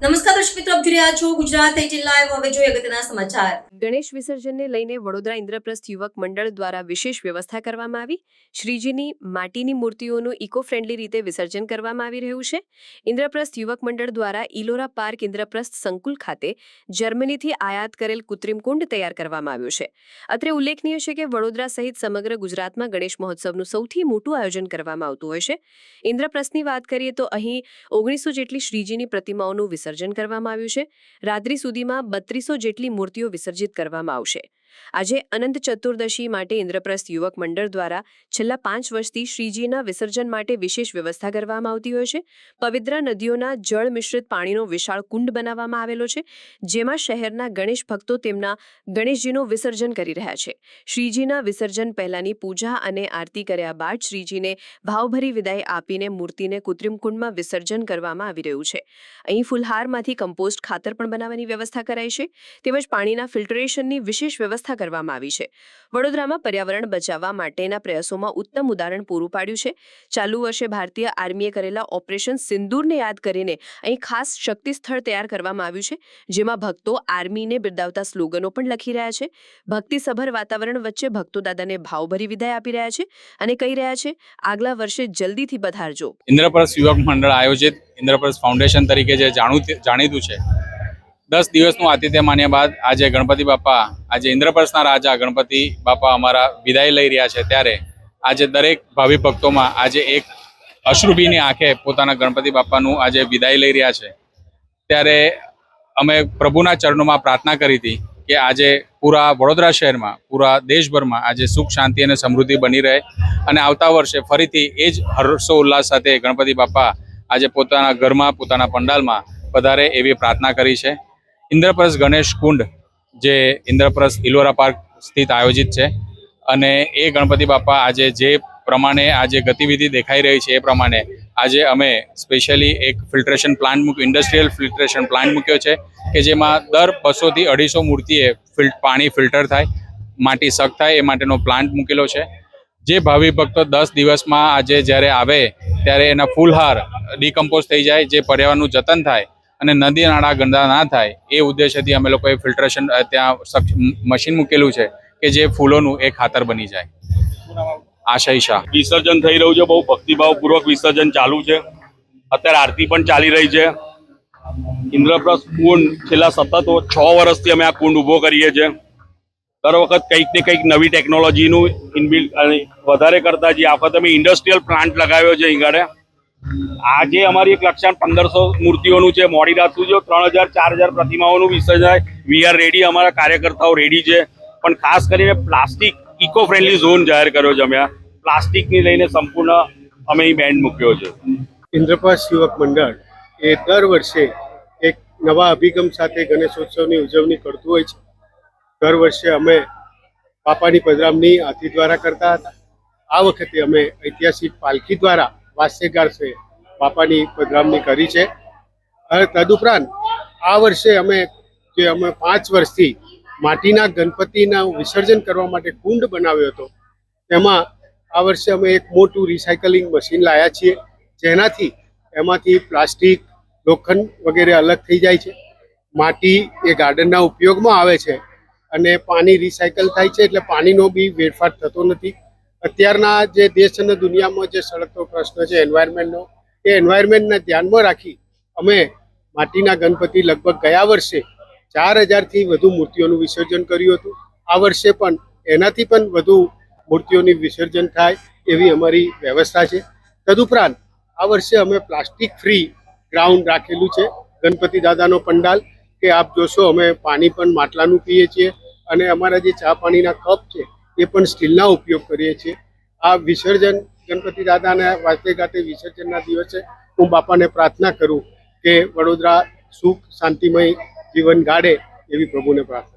નમસ્કાર દર્શક મિત્રો, આપ જોઈ રહ્યા છો ગુજરાત એટીન લાઈવ. હવે જોઈએ અગત્યના સમાચાર. ગણેશ વિસર્જનને લઈને વડોદરા ઇન્દ્રપ્રસ્થ યુવક મંડળ દ્વારા વિશેષ વ્યવસ્થા કરવામાં આવી. શ્રીજીની માટીની મૂર્તિઓનું ઇકો ફ્રેન્ડલી રીતે વિસર્જન કરવામાં આવી રહ્યું છે. ઇન્દ્રપ્રસ્થ યુવક મંડળ દ્વારા ઇલોરા પાર્ક ઇન્દ્રપ્રસ્થ સંકુલ ખાતે જર્મનીથી આયાત કરેલ કૃત્રિમ કુંડ તૈયાર કરવામાં આવ્યું છે. અત્રે ઉલ્લેખનીય છે કે વડોદરા સહિત સમગ્ર ગુજરાતમાં ગણેશ મહોત્સવનું સૌથી મોટું આયોજન કરવામાં આવતું હોય છે. ઇન્દ્રપ્રસ્થની વાત કરીએ તો અહીં ઓગણીસો જેટલી શ્રીજીની પ્રતિમાઓનું વિસર્જન કરવામાં આવ્યું છે. રાત્રિ સુધીમાં બત્રીસો જેટલી મૂર્તિઓ વિસર્જિત કરવામાં આવશે. આજે અનંત ચતુર્દશી માટે ઇન્દ્રપ્રસ્થ યુવક મંડળ દ્વારા છેલ્લા પાંચ વર્ષથી શ્રીજીના વિસર્જન માટે વિશેષ વ્યવસ્થા કરવામાં આવતી હોય છે. પવિત્ર નદીઓના જળ મિશ્રિત પાણીનો વિશાળ કુંડ બનાવવામાં આવેલો છે, જેમાં શહેરના ગણેશ ભક્તો તેમના ગણેશજીનું વિસર્જન કરી રહ્યા છે. શ્રીજીના વિસર્જન પહેલાની પૂજા અને આરતી કર્યા બાદ શ્રીજીને ભાવભરી વિદાય આપીને મૂર્તિને કૃત્રિમ કુંડમાં વિસર્જન કરવામાં આવી રહ્યું છે. અહીં ફુલહારમાંથી કમ્પોસ્ટ ખાતર પણ બનાવવાની વ્યવસ્થા કરાઈ છે. તેમજ પાણીના ફિલ્ટરેશનની વિશેષ વ્યવસ્થા કરવામાં આવી છે. વડોદરામાં પર્યાવરણ બચાવવા માટેના પ્રયાસોમાં ઉત્તમ ઉદાહરણ પૂરું પાડ્યું છે. ચાલુ વર્ષે ભારતીય આર્મીએ કરેલા ઓપરેશન સિંદૂરને યાદ કરીને અહીં ખાસ શક્તિ સ્થળ તૈયાર કરવામાં આવ્યું છે, જેમાં ભક્તો આર્મીને બિરદાવતા સ્લોગનો પણ લખી રહ્યા છે. ભક્તિસભર વાતાવરણ વચ્ચે ભક્તો દાદાને ભાવભરી વિદાય આપી રહ્યા છે અને કહી રહ્યા છે, આગલા વર્ષે જલ્દીથી પધારજો. ઇન્દ્રપ્રસ્થ યુવક મંડળ આયોજિત ઇન્દ્રપ્રસ્થ ફાઉન્ડેશન તરીકે જે જાણીતું છે દસ દિવસનું આતિથ્ય માન્યા બાદ આજે ગણપતિ બાપા, આજે ઇન્દ્રપ્રસ્થના રાજા ગણપતિ બાપા અમારા વિદાય લઈ રહ્યા છે ત્યારે આજે દરેક ભાવિ ભક્તોમાં આજે એક અશ્રુભીની આંખે પોતાના ગણપતિ બાપાનું આજે વિદાય લઈ રહ્યા છે. ત્યારે અમે પ્રભુના ચરણોમાં પ્રાર્થના કરી હતી કે આજે પૂરા વડોદરા શહેરમાં, પૂરા દેશભરમાં આજે સુખ, શાંતિ અને સમૃદ્ધિ બની રહે અને આવતા વર્ષે ફરીથી એ જ હર્ષો ઉલ્લાસ સાથે ગણપતિ બાપા આજે પોતાના ઘરમાં, પોતાના પંડાલમાં વધારે એવી પ્રાર્થના કરી છે. ઇન્દ્રપ્રસ્થ ગણેશ કુંડ, જે ઇન્દ્રપ્રસ્થ ઇલોરા પાર્ક સ્થિત આયોજિત છે. અને એ ગણપતિ બાપા આજે જે પ્રમાણે આજે ગતિવિધિ દેખાઈ રહી છે એ પ્રમાણે આજે અમે સ્પેશિયલી એક ફિલ્ટરેશન પ્લાન્ટ મૂક્યો ઇન્ડસ્ટ્રીયલ ફિલ્ટ્રેશન પ્લાન્ટ મૂક્યો છે, કે જેમાં દર બસોથી અઢીસો મૂર્તિએ ફિલ્ટ પાણી ફિલ્ટર થાય, માટી સક થાય, એ માટેનો પ્લાન્ટ મૂકેલો છે. જે ભાવિ ભક્તો દસ દિવસમાં આજે જ્યારે આવે, ત્યારે એના ફૂલહાર ડિકમ્પોઝ થઈ જાય, જે પર્યાવરણનું જતન થાય અને નદી નાળા ગંદા ના થાય, એ ઉદ્દેશ્યથી અમે લોકોએ ફિલ્ટરેશન ત્યાં મશીન મૂકેલું છે કે જે ફૂલોનું એ ખાતર બની જાય. આશય શાહ. વિસર્જન થઈ રહ્યું છે, બહુ ભક્તિભાવપૂર્વક વિસર્જન ચાલુ છે. અત્યારે આરતી પણ ચાલી રહી છે. ઇન્દ્રપ્રસ્થ કુંડ છેલ્લા સતત છ વર્ષથી અમે આ કુંડ ઊભો કરીએ છીએ. દર વખત કંઈક ને કંઈક નવી ટેકનોલોજીનું ઇનબિલ્ડ વધારે કરતા જે આ વખત અમે ઇન્ડસ્ટ્રીયલ પ્લાન્ટ લગાવ્યો છે અહીં આજે અમારી એક લક્ષ્યાંક પંદરસો મૂર્તિઓનું છે, મોડી રાત સુધી ત્રણ હજાર, ચાર હજાર પ્રતિમાઓનું વિસર્જન વી આર રેડી અમારા કાર્યકર્તાઓ રેડી છે. પણ ખાસ કરીને પ્લાસ્ટિક ઇકો ફ્રેન્ડલી ઝોન જાહેર કર્યો છે અમે પ્લાસ્ટિકની લઈને સંપૂર્ણ અમે અહીં બેન્ડ મૂક્યો છે. ઇન્દ્રપાસ યુવક મંડળ એ દર વર્ષે એક નવા અભિગમ સાથે ગણેશોત્સવની ઉજવણી કરતું હોય છે. દર વર્ષે અમે બાપાની પધરામણી હાથી દ્વારા કરતા હતા. આ વખતે અમે ઐતિહાસિક પાલખી દ્વારા વાસ્યગારસે બાપાની પધરામણી કરી છે. અને તદુપરાંત આ વર્ષે અમે જે અમે પાંચ વર્ષથી માટીના ગણપતિના વિસર્જન કરવા માટે કુંડ બનાવ્યો હતો, તેમાં આ વર્ષે અમે એક મોટું રિસાયકલિંગ મશીન લાવ્યા છીએ, જેનાથી એમાંથી પ્લાસ્ટિક, લોખંડ વગેરે અલગ થઈ જાય છે. માટી એ ગાર્ડનના ઉપયોગમાં આવે છે અને પાણી રિસાયકલ થાય છે, એટલે પાણીનો બી વેડફાટ થતો નથી. અત્યારના જે દેશ અને દુનિયામાં જે સળગતો પ્રશ્ન છે એન્વાયરમેન્ટનો એ એન્વાયરમેન્ટને ધ્યાનમાં રાખી અમે માટીના ગણપતિ લગભગ ગયા વર્ષે ચાર હજારથી વધુ મૂર્તિઓનું વિસર્જન કર્યું હતું. આ વર્ષે પણ એનાથી પણ વધુ મૂર્તિઓની વિસર્જન થાય એવી અમારી વ્યવસ્થા છે. તદુપરાંત આ વર્ષે અમે પ્લાસ્ટિક ફ્રી ગ્રાઉન્ડ રાખેલું છે ગણપતિ દાદાનો પંડાલ, કે આપ જોશો અમે પાણી પણ માટલાનું પીએ છીએ અને અમારા જે ચા પાણીના કપ છે એ પણ સ્ટીલના ઉપયોગ કરીએ છીએ. આ વિસર્જન ગણપતિ દાદાના વાતે ગાતે વિસર્જનના દિવસે હું બાપાને પ્રાર્થના કરું કે વડોદરા સુખ, શાંતિમય જીવન ગાળે એવી પ્રભુને પ્રાર્થના